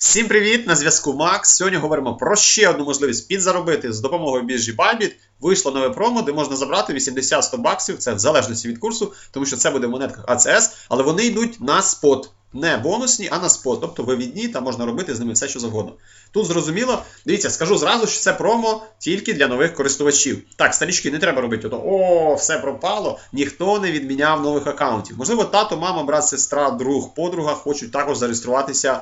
Всім привіт! На зв'язку Макс. Сьогодні говоримо про ще одну можливість підзаробити з допомогою біржі Bybit. Вийшло нове промо, де можна забрати 80-100 баксів, це в залежності від курсу, тому що це буде в монетках ACS, але вони йдуть на спот. Не бонусні, а на спот. Тобто вивідні, там можна робити з ними все, що завгодно. Тут зрозуміло, дивіться, скажу зразу, що це промо тільки для нових користувачів. Так, старічки, не треба робити ото, о, все пропало, ніхто не відміняв нових аккаунтів. Можливо, тато, мама, брат, сестра, друг, подруга хочуть також зареєструватися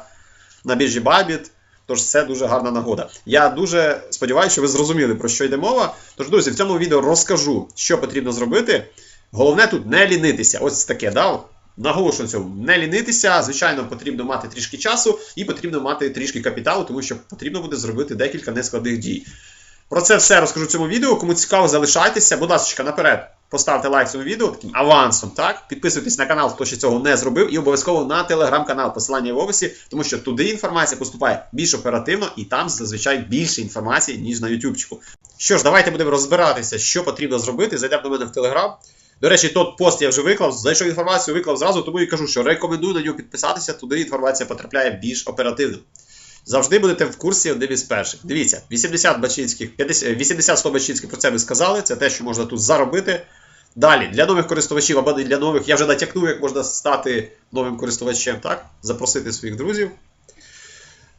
на біржі Bybit. Тож це дуже гарна нагода. Я дуже сподіваюся, що ви зрозуміли, про що йде мова. Тож, друзі, в цьому відео розкажу, що потрібно зробити. Головне тут не лінитися. Ось таке, да? Наголошую на цьому. Не лінитися. Звичайно, потрібно мати трішки часу і потрібно мати трішки капіталу, тому що потрібно буде зробити декілька нескладних дій. Про це все розкажу в цьому відео. Кому цікаво, залишайтеся. Будь ласка, наперед. Поставте лайк цьому відео таким авансом, так? Підписуйтесь на канал, хто ще цього не зробив, і обов'язково на телеграм-канал, посилання в описі, тому що туди інформація поступає більш оперативно і там зазвичай більше інформації, ніж на ютубчику. Що ж, давайте будемо розбиратися, що потрібно зробити. Зайдемо до мене в телеграм. До речі, тот пост я вже виклав, знайшов інформацію, виклав зразу, тому і кажу, що рекомендую на нього підписатися, туди інформація потрапляє більш оперативно. Завжди будете в курсі одним із перших. Дивіться, 80 бачинських, 80-100 бачинських про це ви сказали, це те, що можна тут заробити. Далі, для нових користувачів або для нових, я вже натякнув, як можна стати новим користувачем, так? Запросити своїх друзів.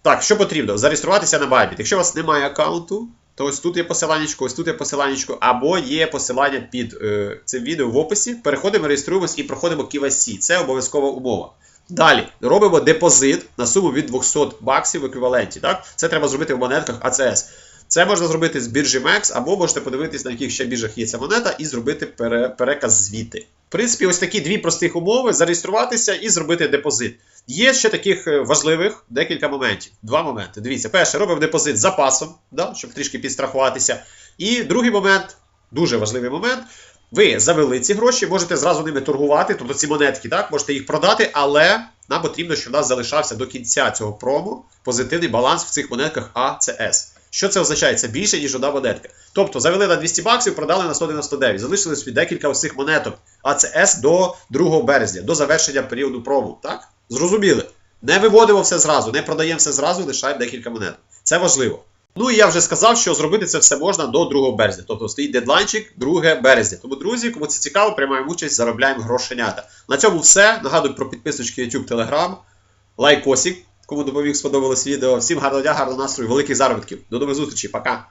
Так, що потрібно? Зареєструватися на Bybit. Якщо у вас немає аккаунту, то ось тут є посиланнячко, ось тут є посиланнячко, або є посилання під е, цим відео в описі. Переходимо, реєструємось і проходимо KYC. Це обов'язкова умова. Далі робимо депозит на суму від 200 баксів в еквіваленті. Так? Це треба зробити в монетках ACS. Це можна зробити з біржі MEX, або можете подивитись, на яких ще біржах є ця монета, і зробити пере, переказ звідти. В принципі, ось такі дві простих умови: зареєструватися і зробити депозит. Є ще таких е, важливих декілька моментів. Два моменти. Дивіться, перше, робимо депозит з запасом, да, щоб трішки підстрахуватися. І другий момент, дуже важливий момент. Ви завели ці гроші, можете зразу ними торгувати, тобто ці монетки, так, можете їх продати, але нам потрібно, щоб у нас залишався до кінця цього промо позитивний баланс в цих монетках ACS. Що це означає? Це більше, ніж одна монетка. Тобто завели на 200 баксів, продали на 199. Залишили собі декілька ось цих монеток ACS до 2 березня, до завершення періоду промо. Так? Зрозуміли? Не виводимо все зразу, не продаємо все зразу, лишаємо декілька монет. Це важливо. Ну і я вже сказав, що зробити це все можна до 2 березня. Тобто стоїть дедлайнчик 2 березня. Тому, друзі, кому це цікаво, приймаємо участь, заробляємо грошенята. На цьому все. Нагадую про підписочки YouTube, Telegram, лайкосик, кому допоміг сподобалось відео. Всім гарного дня, гарного настрою, великих заробітків. До нових зустрічі, пока!